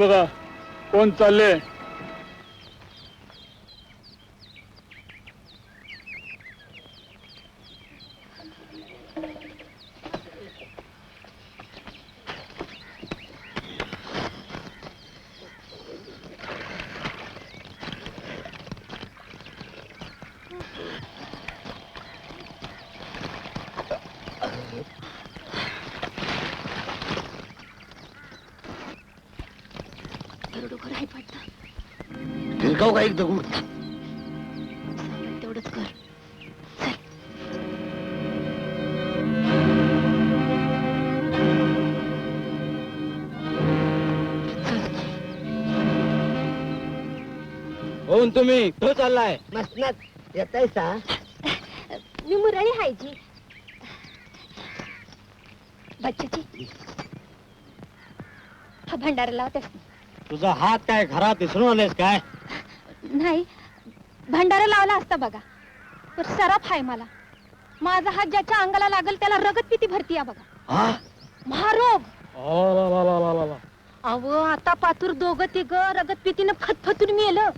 बघा कोण चालले दरोडोखर आहेत फिरकाव का एक दगड? सांगेल तेवढंच कर. चल. होऊन तुम्ही तो चाललाय. मसनात येताय सा मी मुरळी हायची बच्चाची. हा भंडारा लावतेस. तुझा हात काय घरात विसरून आलेस काय? नाही भंडारा लावला असता बघा तर सराफ आहे मला माझा हात ज्याच्या अंगाला लागल त्याला रगत पिती भरती या बघा हा महारोग अव आता पातूर दोघं तिघ रगत पितीनं फतफतून मेलं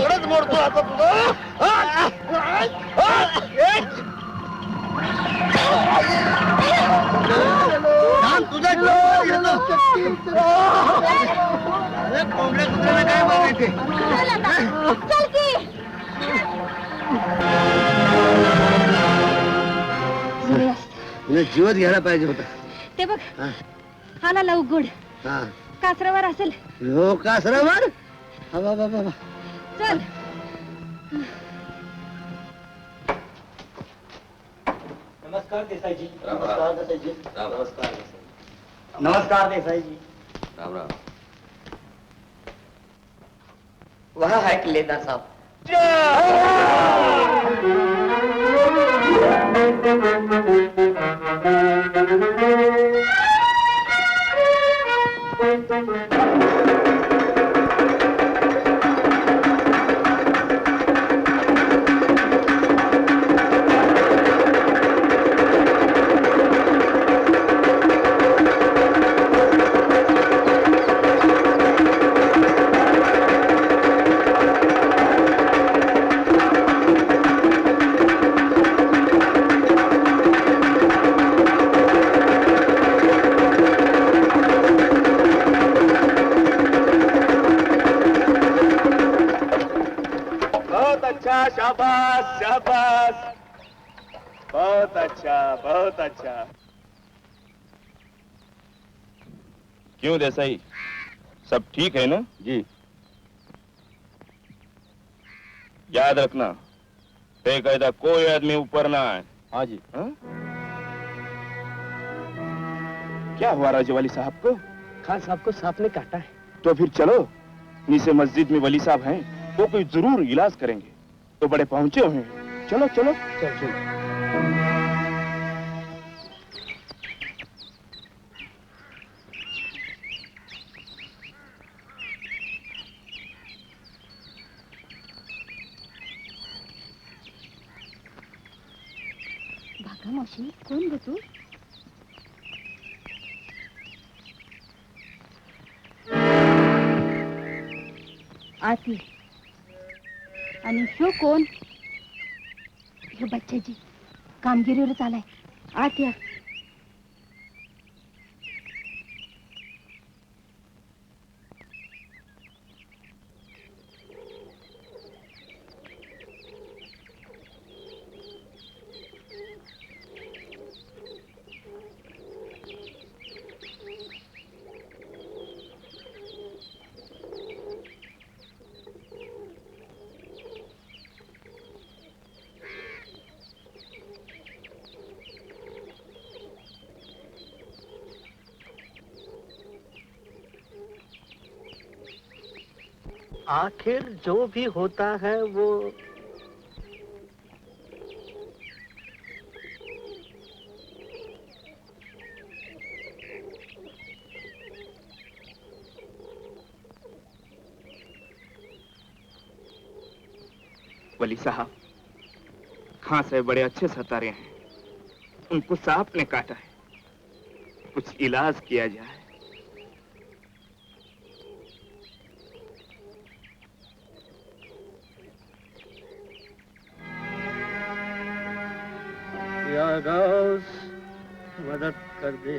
करू मोडतो आता तुझा. कोंबड्या कुत्र्याला काय बघायचे जीवच घ्यायला पाहिजे होता. ते बघ ना लवगुड. हा. कासरावर असेल. हो का सरावर हा बाबा बाबा चल. नमस्कार देसाईजी. नमस्कार नमस्कार देसाईजी. राम राम. वहा है किलेदार साहब. क्यों देसाई सब ठीक है ना? जी। याद रखना बेकायदा कोई आदमी ऊपर ना आए। हाँ जी। हा? क्या हुआ राजे वाली साहब को? खान साहब को सांप ने काटा है। तो फिर चलो नीचे मस्जिद में वली साहब हैं वो कोई ज़रूर इलाज करेंगे। तो बड़े पहुँचे हुए हैं। चलो चलो। चल चल। का मावशी कोण ग तू? आती आणि ह्यो कोण? ह्यो बच्चाजी. कामगिरीवरच आलाय. आत या आखिर जो भी होता है वो वली साहब खां साहब बड़े अच्छे सतारे हैं। उनको सांप ने काटा है। कुछ इलाज किया जाए। मदद कर दे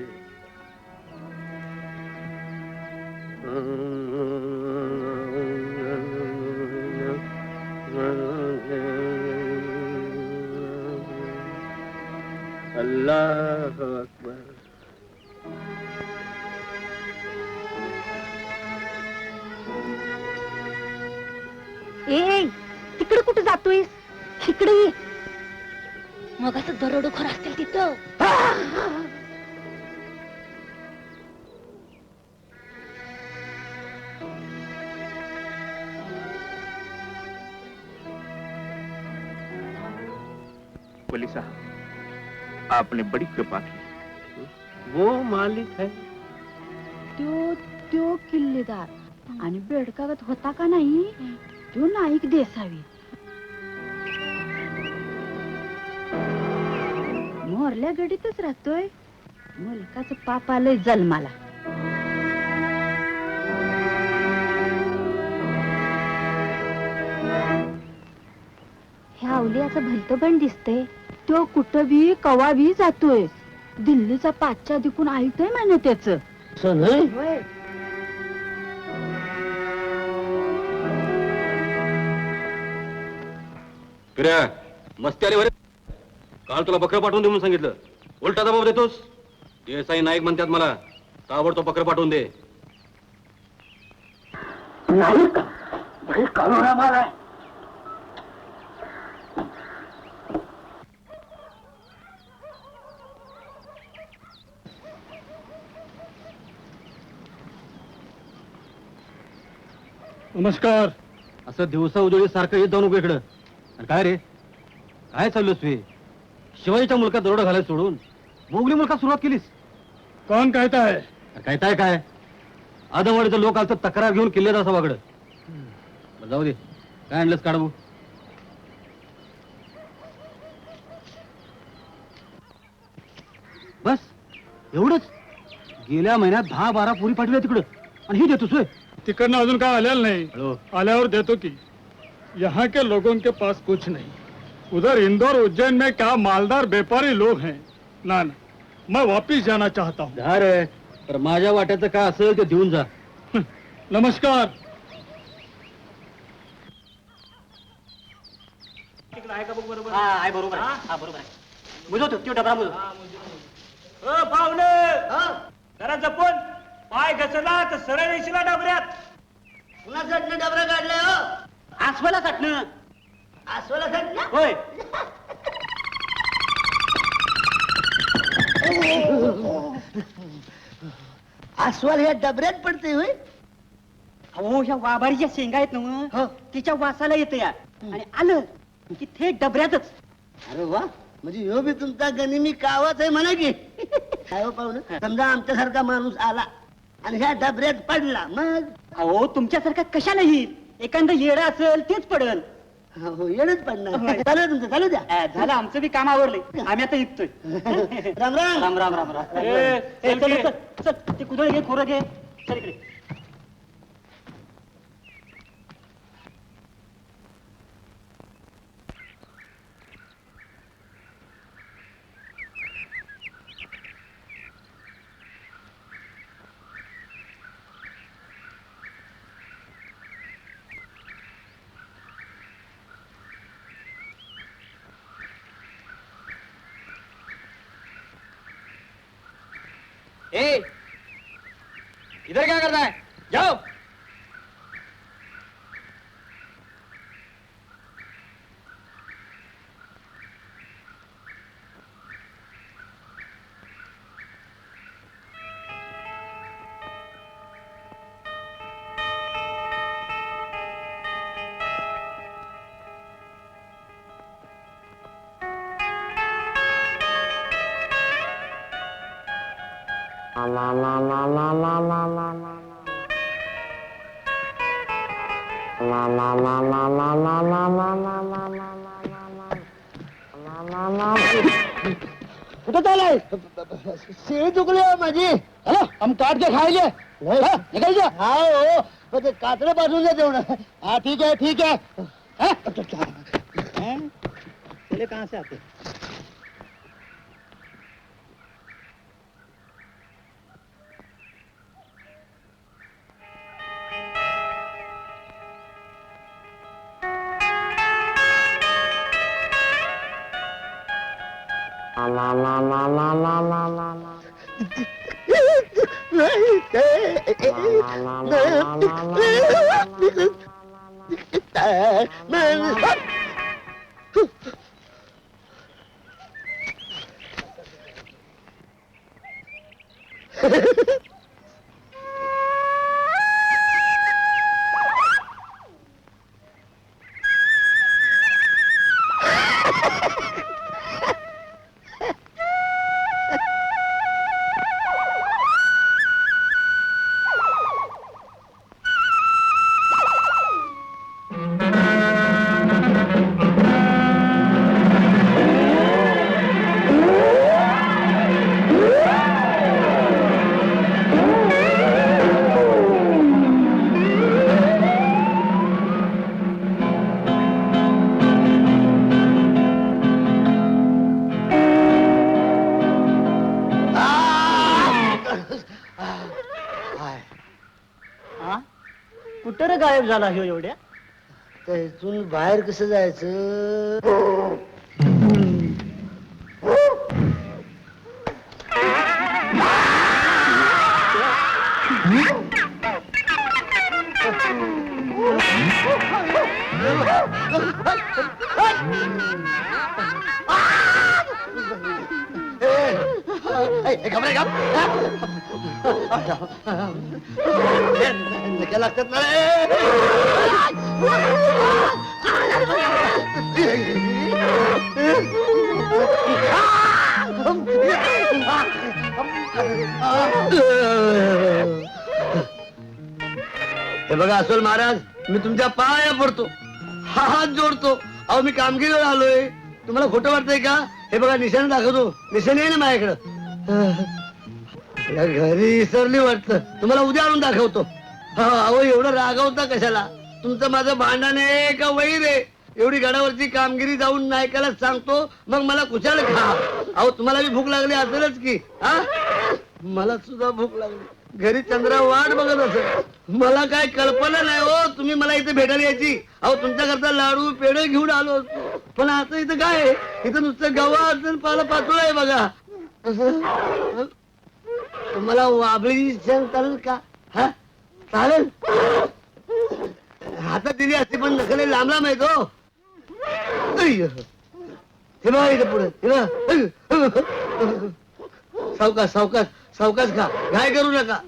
अल्लाह अकबर. ए तिकडे कुठे जातोयस? इकडे मग असं दरोडखोर असतील तिथं. बोली साहब आपने बड़ी कृपा की। वो मालिक है। त्यो त्यो किल्लेदार। आणि बेडकागत होता का नाही तो नाईक देसावी। मोरल्या गडीतच राहतोय. मुलकाच पाप आलंय जन्माला. ह्या अवलियाचं भलतं पण दिसतंय. तो कुठं बी कवा बी जातोय. दिल्लीचा पाचच्या दिकून ऐकतोय म्हणे त्याच. असं नाही? काल तुला बकरं पाठवून दे म्हणून सांगितलं. उलटा दबाव देतोस? देसाई नाईक म्हणतात मला ताबडतोब बकरं पाठवून दे. नमस्कार. असं दिवसा उजळी सारखं येत जाऊ नको इकडं. काय रे? काय चाललोस तुम्ही शिवाजीच्या मुलगा दरोडा घालायला सोडून. मोगली मुलगा सुरुवात केलीस. कोण कहताय कहताय काय? आदमवाडीचं लोक आलतं तक्रार घेऊन किल्लेदार सभाकडं जाऊ दे. काय आणलंस काढू? बस. एवढंच. गेल्या महिन्यात दहा बारा पुरी पाठवल्या तिकडं. आणि ही देतोस होय. तिकडनं अजून काय आलेलं नाही? आल्यावर देतो की. यहाँ के लोगों के पास कुछ नहीं। उधर इंदौर उज्जैन में क्या मालदार व्यापारी लोग हैं? ना ना मैं वापिस जाना चाहता हूँ। अरे पर तर माझ्या वाट्याचं काय असल के देऊन जा. नमस्कार। तिकडे बरोबर बरोबर डबरा अ, पाहुणे! जरा जपून पाय घसरला तर सरळ येशील डबऱ्यात? कुणाचं डबरा काढलंय हो? आसपाला काटणं होय. अस्वल ह्या डबऱ्यात पडते होय? अहो ह्या वाभारीच्या शेंगा आहेत ना हो. तिच्या वासाला येत या. आणि आलं की थे डबऱ्यातच. अरे वा म्हणजे ह्यो बी तुमचा गनिमी कावाच आहे म्हणा की. काय हो पाहुण? समजा आमच्यासारखा माणूस आला आणि ह्या डबऱ्यात पडला मग? अहो तुमच्यासारखा कशाला येईल? एखादं येडं असेल तेच पडल. हो हो येणच पडणार. चालू तुमचं चालू द्या. झालं आमचं बी काम आवडले आम्ही आता निघतोय राम राम. राम राम राम राम. ते कुदळ घे खोरं घे. चल इकडे. ए इधर क्या करना है? जाओ। कुठं चालाय शिळी चुकली हो माझी हॅलो हम काट के खायले हा, निघायचं हा हो पण ते कातडे बाजूला देऊन हा ठीक आहे ठीक आहे हाँ? अरे, अरे, अरे, अरे, अरे, अरे, कहाँ से आते हो? Ha ha ha! झाला ह्यो एवढ्या? तर इथून बाहेर कसं जायचं? घाबरे घाब. नक्या लागतात ना हे बघा असोल महाराज मी तुमच्या पाया पडतो हा हात जोडतो. अहो मी कामगिरीवर आलोय. तुम्हाला खोटं वाटतंय का? हे बघा निशाण दाखवतो. निशाण आहे ना माझ्याकडं. या घरी विसरली वाटतं. तुम्हाला उद्या आणून दाखवतो. हा अहो एवढं रागवता कशाला? तुमचं माझं भांडण आहे का वैर आहे? एवढी गडावरची कामगिरी जाऊन नायकाला सांगतो मग मला कुशाल खा. अहो तुम्हाला बी भूक लागली असेलच की हा? मला सुद्धा भूक लागली. घरी चंद्रा वाट बघत असेल. मला काय कल्पना नाही हो तुम्ही मला इथे भेटायला यायची. अहो तुमच्याकरता लाडू पेढे घेऊन आलो असतो. पण आता इथं काय आहे? इथं नुसतं गव्हा असेल पाला पाचोळा आहे बघा. तुम्हाला वाबळी शेंग चालेल का? हा? चालेल? हातात दिली असते पण नखले लांब लांब आहे तो हो. अय्य. इथं पुढे. हे सावकाश सावकाश सावकाश खा. घाय करू नका.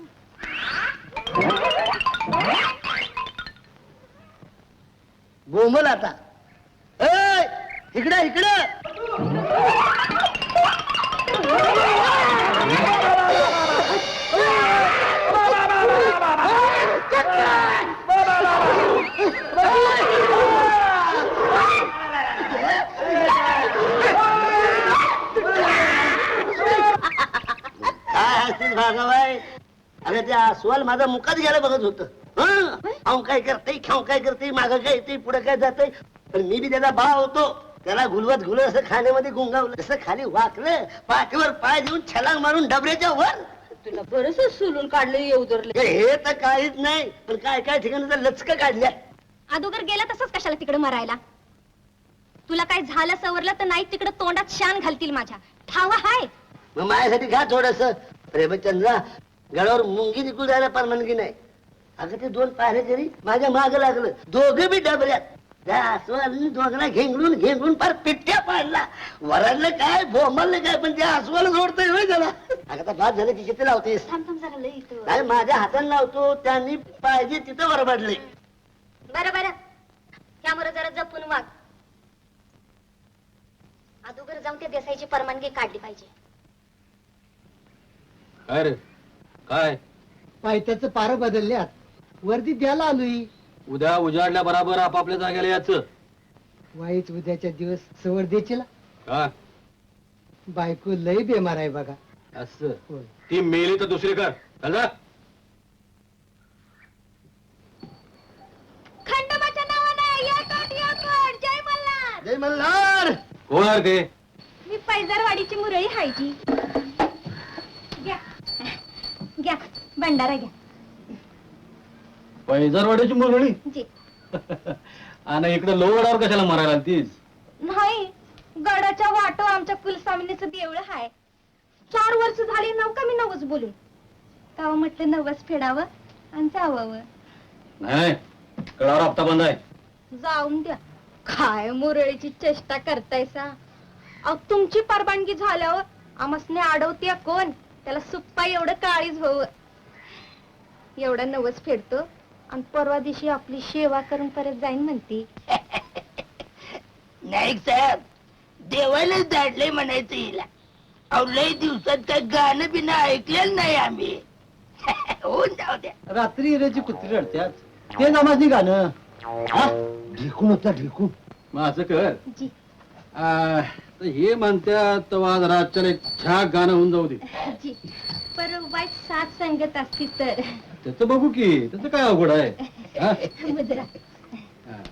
बोंबल आता. ए इकडे इकडे. काय भागाबाई? अरे ते अस्वल माझा मुकात घ्यायला बघत होत. अहो काय करते खाऊ काय करते माग काय येते पुढे काय जाते? पण मी बी त्याचा भाव होतो. त्याला गुलवत गुल असं खाण्यामध्ये गुंगावलं. जसं खाली वाकलं पाठीवर पाय देऊन छलांग मारून डबऱ्याच्या वर. तुला बरस सोलून काढलं येऊ हे- हे तर काहीच नाही पण काय काय ठिकाणी तर लचक काढल्या अगोदर गेला तसंच कशाला तिकडे मरायला? तुला काय झालं सवरलं तर नाही तिकडे तोंडात शान घालतील माझ्या. ठावा हाय. मग माझ्यासाठी घ्या थोडस. प्रेमचंद्रा गडावर मुंगी निघून जायला परवानगी नाही. अगं ते दोन पायरे जरी माझ्या माग लागलं दोघे बी डबऱ्यात. त्या दोघांना घेंगडून घेंगडून फार पिट्ट्या पाडला. वराडलं काय बोंबललं काय पण त्या अस्वल सोडतोय होय त्याला अगं आता बाद झालं की किती लावतेस. थांब थांब जरा लई इथं. नाही माझ्या हाताने लावतो त्यांनी पाहिजे तिथं वरबडले बरं बरं. त्यामुळे जरा जपून वाग. अगोदर जाऊन त्या देसाईची परवानगी काढली पाहिजे. काय रे? काय? पायथ्याचं पार बदलल्यात. वर्दी द्यायला आलोय. उद्या उजाडल्या बराबर आपापल्या जागेला याचं वाईट उद्याच्या दिवस सवर देशील का? बायको लय बेमार आहे बघा. असं. होय. ती मेली तर दुसरी कर चल जा. जय मल्हार! कोण आहे ते? मी पैजारवाडीची मुरळी हायची घ्या. घ्या. भंडारा घ्या. पैजारवाड्याची मुरळी? जी. आणि इकडे लोवडावर कशाला मारायला तीच नाही गडाच्या वाटो आमच्या कुलस्वामिनीचं देऊळ हाय. चार वर्ष झाली नव का मी नवस बोलून. तेव्हा म्हटलं नवस फेडावं आणि जावं. नाही कळावर हप्ता बंद आहे. जाऊन द्या. काय मुरळीची चेष्टा करतायसा. अहो तुमची परवानगी झाल्यावर आमसने अडवते कोण? त्याला सुप्पा एवढं काळीच हवं. एवढं नवस फेडतो आणि परवा दिवशी आपली सेवा करून परत जाईन म्हणती. नाईक साहेब देवाला धाडलंय म्हणायचं हिला. अहो लय दिवसात काय गाणं बिणं ऐकलेलं नाही आम्ही. होऊन जाऊ द्या. रात्री इरेची कुत्री रडत्यात. ते नामाजनी गाणं. हा? ढिकून होता ढिकून. मग असं कर. जी. आ, तर हे म्हणत्यात तेव्हा आज रातच्याला एक छाक गाणं होऊन जाऊ दे. जी. पर वाईट साथ संगत असती तर. त्याचं बघू की त्याचं काय अवघड आहे? हा? मुद्रा. हा.